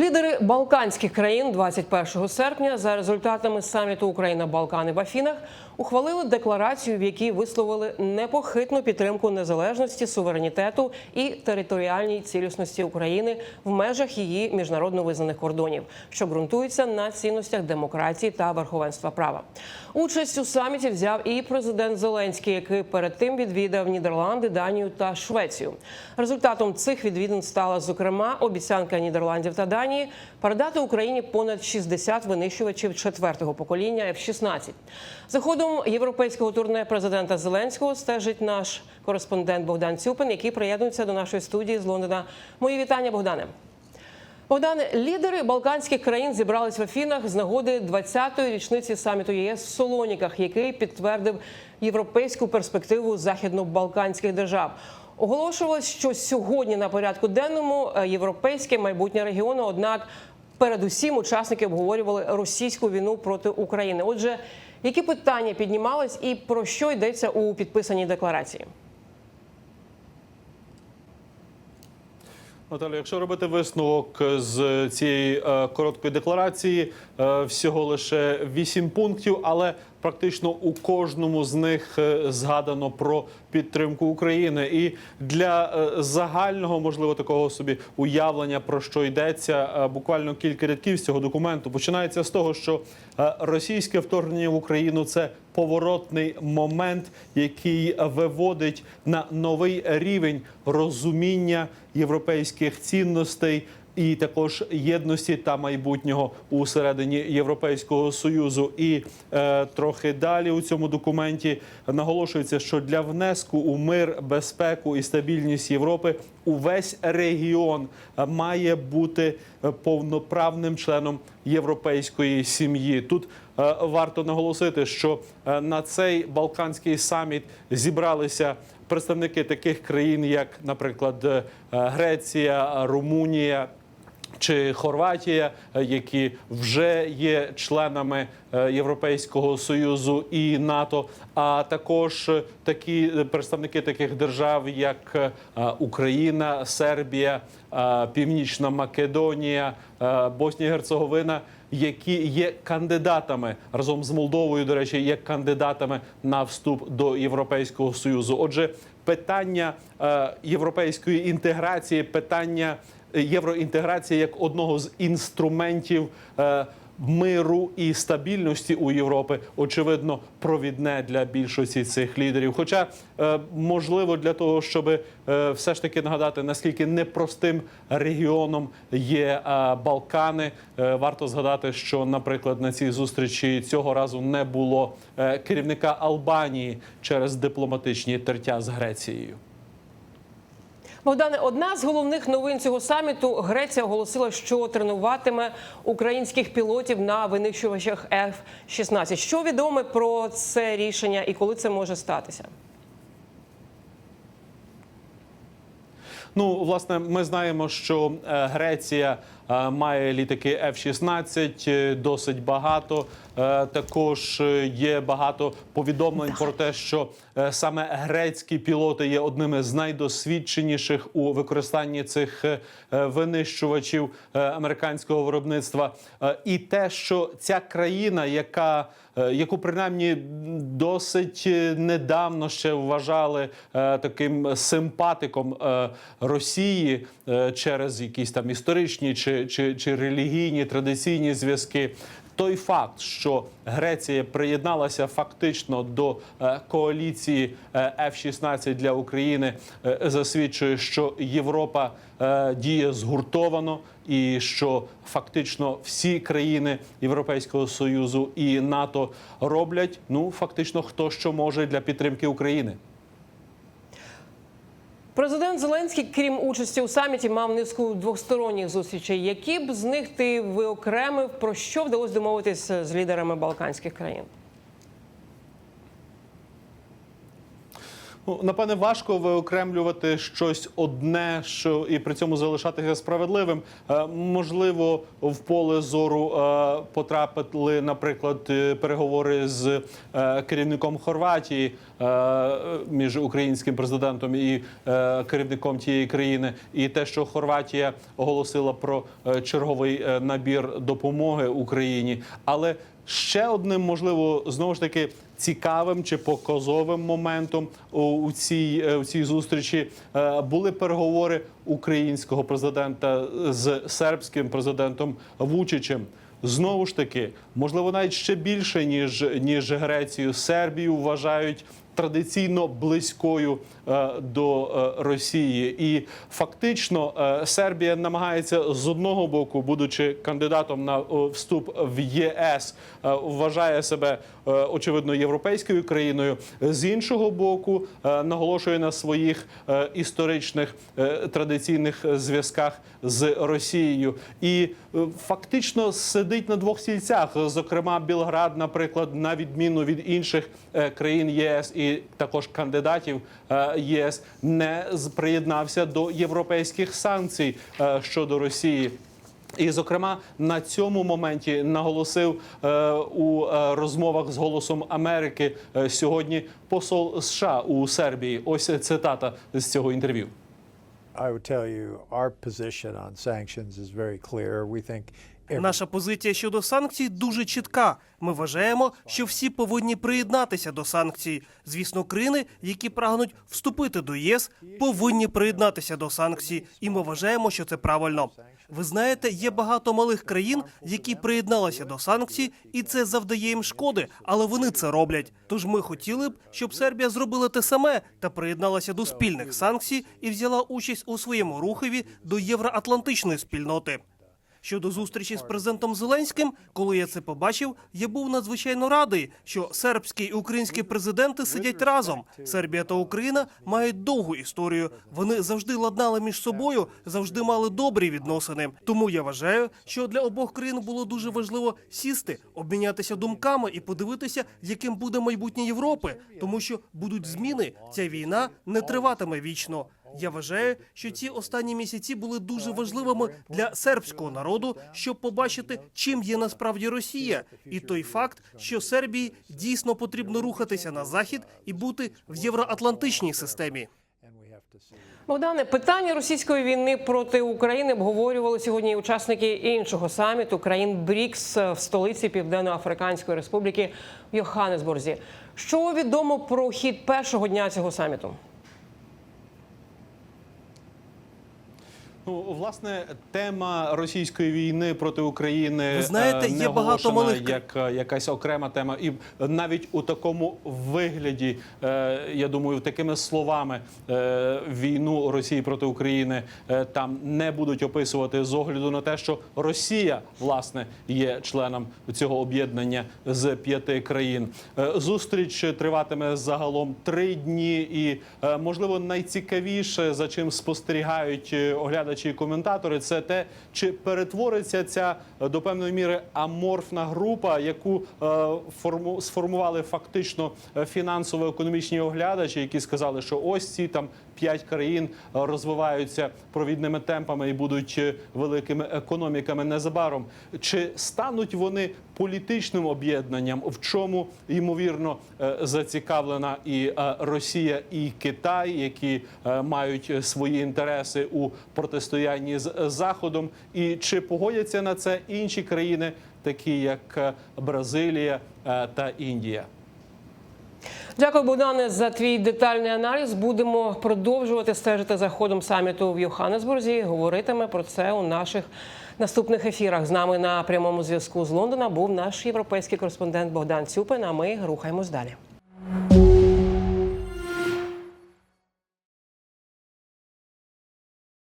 Лідери Балканських країн 21 серпня за результатами саміту Україна Балкани в Афінах ухвалили декларацію, в якій висловили непохитну підтримку незалежності, суверенітету і територіальній цілісності України в межах її міжнародно визнаних кордонів, що ґрунтуються на цінностях демократії та верховенства права. Участь у саміті взяв і президент Зеленський, який перед тим відвідав Нідерланди, Данію та Швецію. Результатом цих відвідин стала зокрема обіцянка Нідерландів та Данії передати Україні понад 60 винищувачів четвертого покоління F-16. За ходом європейського турне президента Зеленського стежить наш кореспондент Богдан Цюпин, який приєднується до нашої студії з Лондона. Мої вітання, Богдане. Богдане, лідери Балканських країн зібрались в Афінах з нагоди 20-ї річниці саміту ЄС в Солоніках, який підтвердив європейську перспективу західно-балканських держав. Оголошувалось, що сьогодні на порядку денному е, європейське майбутнє регіону. Однак, передусім, учасники обговорювали російську війну проти України. Отже, які питання піднімались і про що йдеться у підписаній декларації? Наталі, якщо робити висновок з цієї е, короткої декларації, е, всього лише вісім пунктів, але практично у кожному з них е, згадано про підтримку України. І для е, загального, можливо, такого собі уявлення про що йдеться, е, буквально кілька рядків з цього документу починається з того, що російське вторгнення в Україну це поворотний момент, який виводить на новий рівень розуміння європейських цінностей. І також єдності та майбутнього усередині Європейського союзу, і е, трохи далі у цьому документі наголошується, що для внеску у мир, безпеку і стабільність Європи увесь регіон е, має бути е, повноправним членом європейської сім'ї. Тут е, варто наголосити, що е, на цей балканський саміт зібралися представники таких країн, як, наприклад, Греція, Румунія. Чи Хорватія, е, які вже є членами е, Європейського союзу і НАТО, а також е, такі представники таких держав, як Україна, Сербія, Північна Македонія, Боснія і Герцеговина, які є кандидатами разом з Молдовою, до речі, є кандидатами на вступ до Європейського союзу. Отже, питання європейської інтеграції, питання євроінтеграції як одного з інструментів. е, Миру і стабільності у Європи очевидно провідне для більшості цих лідерів. Хоча е, можливо для того, щоб е, все ж таки нагадати наскільки непростим регіоном є Балкани, варто згадати, що, наприклад, на цій зустрічі цього разу не було керівника Албанії через дипломатичні тертя з Грецією. Богдане, одна з головних новин цього саміту Греція оголосила, що тренуватиме українських пілотів на винищувачах F-16. Що відомо про це рішення і коли це може статися? Ну, власне, ми знаємо, що е, Греція е, має літаки F-16 е, досить багато. Е, Також е, є багато повідомлень про те, що е, саме грецькі пілоти є одними з найдосвідченіших у використанні цих винищувачів американського виробництва. І те, що ця країна, яка яку принаймні досить недавно ще вважали таким симпатиком Росії через якісь там історичні чи, чи, чи релігійні традиційні зв'язки. Той факт, що Греція приєдналася фактично до е, коаліції е, F-16 для України, е, засвідчує, що Європа е, діє згуртовано, і що фактично всі країни Європейського союзу і НАТО роблять ну фактично хто що може для підтримки України. Президент Зеленський, крім участі у саміті, мав низку двосторонніх зустрічей. Які б з них ти виокремив? Про що вдалося домовитись з лідерами Балканських країн? Ну, напевне, важко виокремлювати щось одне, що і при цьому залишатися справедливим. Е, Можливо, в поле зору е, потрапили, наприклад, е, переговори з керівником Хорватії між українським президентом і керівником тієї країни, і те, що Хорватія оголосила про черговий набір допомоги Україні, але Ще одним, можливо, знову ж таки цікавим чи показовим моментом у, цій, е, у цій зустрічі е, були переговори українського президента з сербським президентом Вучичем. Знову ж таки, можливо, навіть ще більше ніж ніж Грецію, Сербію вважають традиційно близькою е, до е, Росії, і фактично е, Сербія намагається з одного боку, будучи кандидатом на вступ в ЄС, вважає себе очевидно європейською країною. З іншого боку, наголошує на своїх історичних традиційних зв'язках з Росією, і фактично сидить на двох стільцях. Зокрема, Білград, наприклад, на відміну від інших країн ЄС і також кандидатів е, ЄС, не приєднався до європейських санкцій е, щодо Росії. І, зокрема, на цьому моменті наголосив е, у е, розмовах з голосом Америки е, сьогодні посол США у Сербії. Ось цитата з цього інтерв'ю. I would tell you our position on sanctions is very clear. We think Наша позиція щодо санкцій дуже чітка. Ми вважаємо, що всі повинні приєднатися до санкцій. Звісно, країни, які прагнуть вступити до ЄС, повинні приєднатися до санкцій, і ми вважаємо, що це правильно. Ви знаєте, є багато малих країн, які приєдналися до санкцій, і це завдає їм шкоди, але вони це роблять. Тож ми хотіли б, щоб Сербія зробила те саме та приєдналася до спільних санкцій і взяла участь у своєму рухові до євроатлантичної спільноти. Щодо зустрічі з президентом Зеленським, коли я це побачив, я був надзвичайно радий, що сербські і українські президенти сидять разом. Сербія та Україна мають довгу історію. Вони завжди ладнали між собою, завжди мали добрі відносини. Тому я вважаю, що для обох країн було дуже важливо сісти, обмінятися думками і подивитися, яким буде майбутнє Європи, тому що будуть зміни. Ця війна не триватиме вічно. Я вважаю, що ці останні місяці були дуже важливими для сербського народу, щоб побачити, чим є насправді Росія, і той факт, що Сербії дійсно потрібно рухатися на захід і бути в євроатлантичній системі. Богдане, питання російської війни проти України обговорювали сьогодні учасники іншого саміту країн БРІКС в столиці Південно-Африканської Республіки в Йоханнесбурзі. Що відомо про хід першого дня цього саміту? Ну, власне, тема російської війни проти України Ви знаєте, е, є багато малих як е, якась окрема тема, і навіть у такому вигляді, е, я думаю, такими словами війну Росії проти України там не будуть описувати з огляду на те, що Росія власне є членом цього об'єднання з п'яти країн. Зустріч триватиме загалом три дні, і можливо найцікавіше за чим спостерігають е, оглядачі і коментатори, це те, чи перетвориться ця е, до певної міри аморфна група, яку е, форму сформували фактично е, фінансово-економічні оглядачі, які сказали, що ось ці там п'ять країн розвиваються провідними темпами і будуть великими економіками незабаром. Чи стануть вони політичним об'єднанням, в чому ймовірно зацікавлена і Росія, і Китай, які мають свої інтереси у протистоянні з е, Заходом, і чи погодяться на це інші країни, такі як е, Бразилія е, та Індія? Дякую, Богдане, за твій детальний аналіз. Будемо продовжувати стежити за ходом саміту в Йоханнесбурзі. Говоритиме про це у наших наступних ефірах. З нами на прямому зв'язку з Лондона був наш європейський кореспондент Богдан Цюпин. А ми рухаємось далі.